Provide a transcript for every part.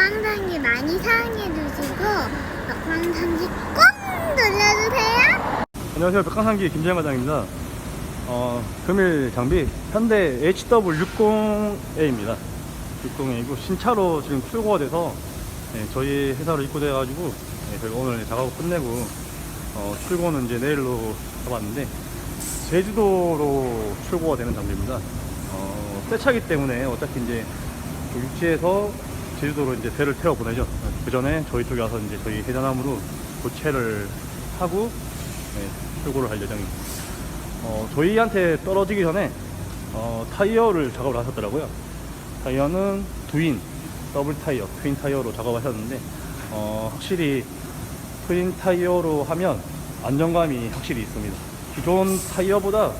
꽝장이 많이 사랑해 주시고 꽝장이 꼭 눌러주세요. 안녕하세요. 백강산기 김재현 과장입니다. 어, 금일 장비 현대 HW60A입니다. 60A고 신차로 지금 출고가 돼서 네, 저희 회사로 입고돼가지고 네, 저희가 오늘 작업 끝내고 어, 출고는 이제 내일로 잡았는데 제주도로 출고가 되는 장비입니다. 어, 새 차기 때문에 어차피 이제 그 육지에서 제주도로 이제 배를 태워 보내죠. 그 전에 저희 쪽에 와서 이제 저희 해전함으로 교체를 하고 네, 출고를 할 예정입니다. 어, 저희한테 떨어지기 전에 어, 타이어를 작업을 하셨더라고요. 타이어는 두인, 더블 타이어, 트윈 타이어로 작업하셨는데 어, 확실히 트윈 타이어로 하면 안정감이 확실히 있습니다. 기존 타이어보다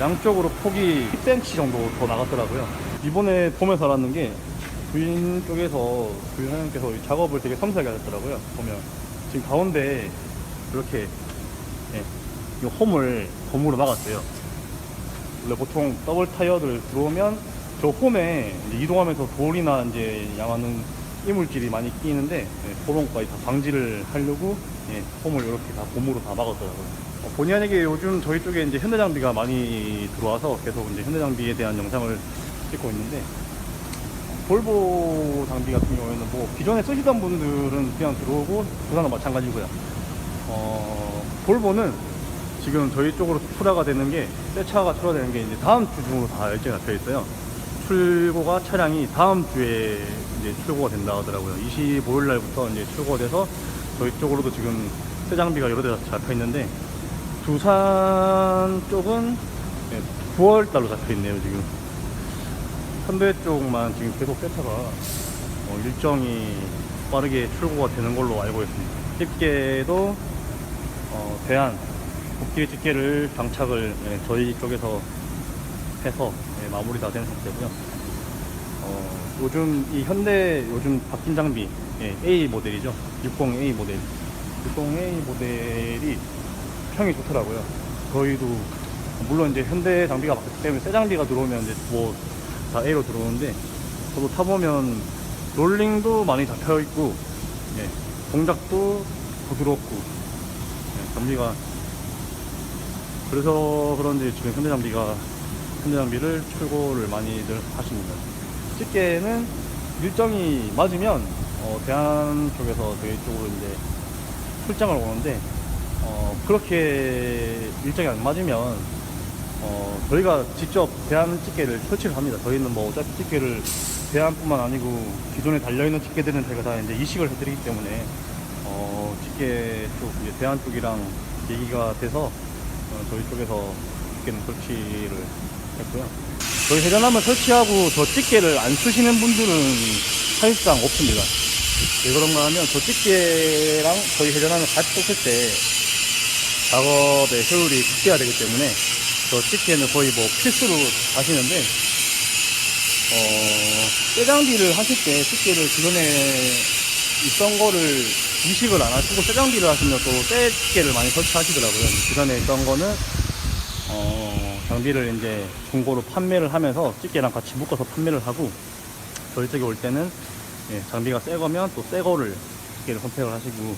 양쪽으로 폭이 10cm 정도 더 나갔더라고요. 이번에 보면서 알았는 게 부인 쪽에서 부인 사장님께서 이 작업을 되게 섬세하게 하셨더라고요. 보면 지금 가운데 이렇게 예, 이 홈을 돔으로 막았어요. 원래 보통 더블 타이어들 들어오면 저 홈에 이동하면서 돌이나 이제 양하는 이물질이 많이 끼이는데 예, 그런 것까지 다 방지를 하려고 예, 홈을 이렇게 다 돔으로 다 막았더라고요. 어, 본의 아니게 요즘 저희 쪽에 이제 현대 장비가 많이 들어와서 계속 이제 현대 장비에 대한 영상을 찍고 있는데 볼보 장비 같은 경우에는 뭐 기존에 쓰시던 분들은 그냥 들어오고 부산은 마찬가지고요. 어, 볼보는 지금 저희 쪽으로 출하가 되는 게, 새 차가 출하되는 게 이제 다음 주 중으로 다 일정이 잡혀 있어요. 출고가 차량이 다음 주에 이제 출고가 된다 하더라고요. 25일 날부터 이제 출고가 돼서 저희 쪽으로도 지금 새 장비가 여러 대 잡혀 있는데, 두산 쪽은 9월 달로 잡혀 있네요, 지금. 현대 쪽만 지금 계속 새 차가 어, 일정이 빠르게 출고가 되는 걸로 알고 있습니다. 집게도 어, 대한 복귀 집게를 장착을 예, 저희 쪽에서 해서 예, 마무리 다 된 상태고요. 어, 요즘 이 현대 요즘 바뀐 장비 예, A 모델이죠. 60A 모델. 60A 모델이 평이 좋더라고요. 저희도 물론 이제 현대 장비가 바뀌기 때문에 새 장비가 들어오면 이제 뭐 다 A로 들어오는데 저도 타보면 롤링도 많이 잡혀 있고 예, 동작도 부드럽고 예, 장비가 그래서 그런지 지금 현대 장비가 현대 장비를 출고를 많이들 하십니다. 집게는 일정이 맞으면 어, 대한 쪽에서 저희 쪽으로 이제 출장을 오는데 어, 그렇게 일정이 안 맞으면 어, 저희가 직접 대한 집게를 설치를 합니다. 저희는 뭐 어차피 집게를 대한뿐만 아니고 기존에 달려있는 집게들은 저희가 다 이제 이식을 해드리기 때문에 어, 집게 쪽, 이제 대한 쪽이랑 얘기가 돼서 어, 저희 쪽에서 집게는 설치를 했고요. 저희 회전함을 설치하고 저 집게를 안 쓰시는 분들은 사실상 없습니다. 왜 그런가 하면 저 집게랑 저희 회전함을 같이 썼을 때 작업의 효율이 극대화 되기 때문에 저 집게는 거의 뭐 필수로 하시는데 어, 쇠장비를 하실 때 집게를 기존에 있던 거를 이식을 안 하시고 쇠장비를 하시면 또 쇠집게를 많이 설치하시더라고요. 기존에 있던 거는 어, 장비를 이제 중고로 판매를 하면서 집게랑 같이 묶어서 판매를 하고 저희 쪽에 올 때는 예, 장비가 새 거면 또 새 거를 집게를 선택을 하시고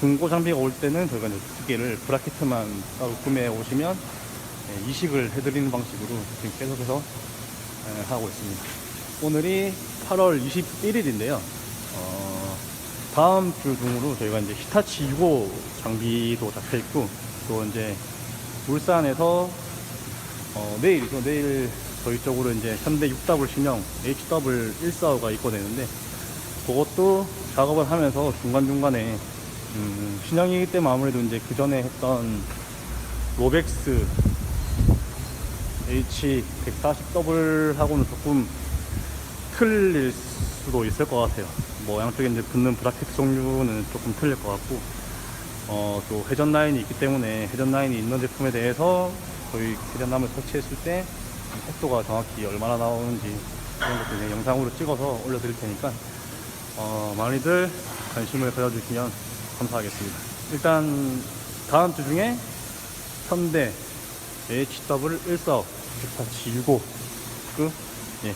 중고 장비가 올 때는 저희가 이제 집게를 브라켓만 따로 구매해 오시면 예, 이식을 해드리는 방식으로 지금 계속해서 예, 하고 있습니다. 오늘이 8월 21일인데요. 어, 다음 주 중으로 저희가 이제 히타치 6호 장비도 잡혀 있고 또 이제 울산에서 어, 내일이죠. 내일 저희 쪽으로 이제 현대 6W 신형 HW145가 입고되는데 그것도 작업을 하면서 중간중간에 음, 신형이기 때문에 아무래도 이제 그 전에 했던 로백스 H140W하고는 조금 틀릴 수도 있을 것 같아요. 뭐 양쪽에 이제 붙는 브라켓 종류는 조금 틀릴 것 같고, 어, 또 회전 라인이 있기 때문에 회전 라인이 있는 제품에 대해서 저희 회전함을 설치했을 때 속도가 정확히 얼마나 나오는지 그런 것도 이제 영상으로 찍어서 올려드릴 테니까, 어, 많이들 관심을 가져주시면 감사하겠습니다. 일단 다음 주 중에 현대 HW145 1타치 6호 그 예,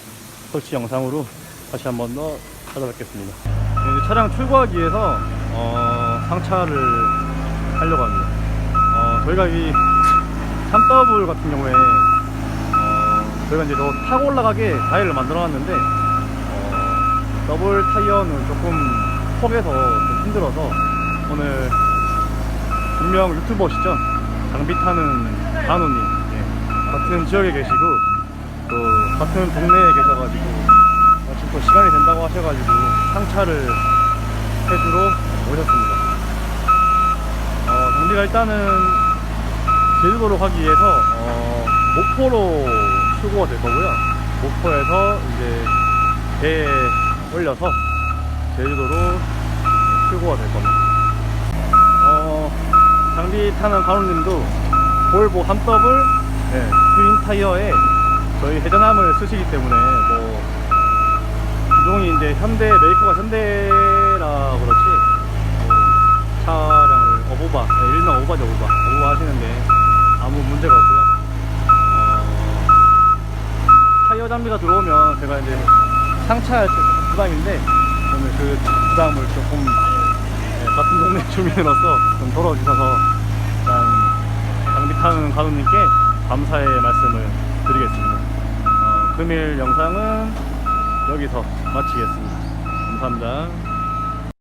설치 영상으로 다시 한 번 더 찾아뵙겠습니다. 이제 차량 출고하기 위해서 어, 상차를 하려고 합니다. 어, 저희가 이 3W 같은 경우에 어, 저희가 이제 더 타고 올라가게 타이어를 만들어 놨는데 어, 더블 타이어는 조금 폭에서 좀 힘들어서 오늘 분명 유튜버시죠 장비 타는 간호님 예, 같은 지역에 계시고 또 같은 동네에 계셔가지고 마침 또 시간이 된다고 하셔가지고 상차를 해주러 오셨습니다. 어, 장비가 일단은 제주도로 가기 위해서 어, 목포로 출고가 될 거고요. 목포에서 이제 배에 올려서 제주도로 출고가 될 겁니다. 어, 장비 타는 간호님도 볼보 3더블 네, 트윈 타이어에 저희 회전함을 쓰시기 때문에 뭐 기종이 이제 현대 메이커가 현대라 그렇지 뭐 차량을 어부바 네, 일명 어부바죠 어부바. 어부바 하시는데 아무 문제가 없고요. 어, 타이어 장비가 들어오면 제가 이제 상차할 때 부담인데 오늘 그 부담을 조금 네, 같은 동네 주민으로서 좀 덜어주셔서 일단 장비 타는 가족님께 감사의 말씀을 드리겠습니다. 어, 금일 영상은 여기서 마치겠습니다. 감사합니다.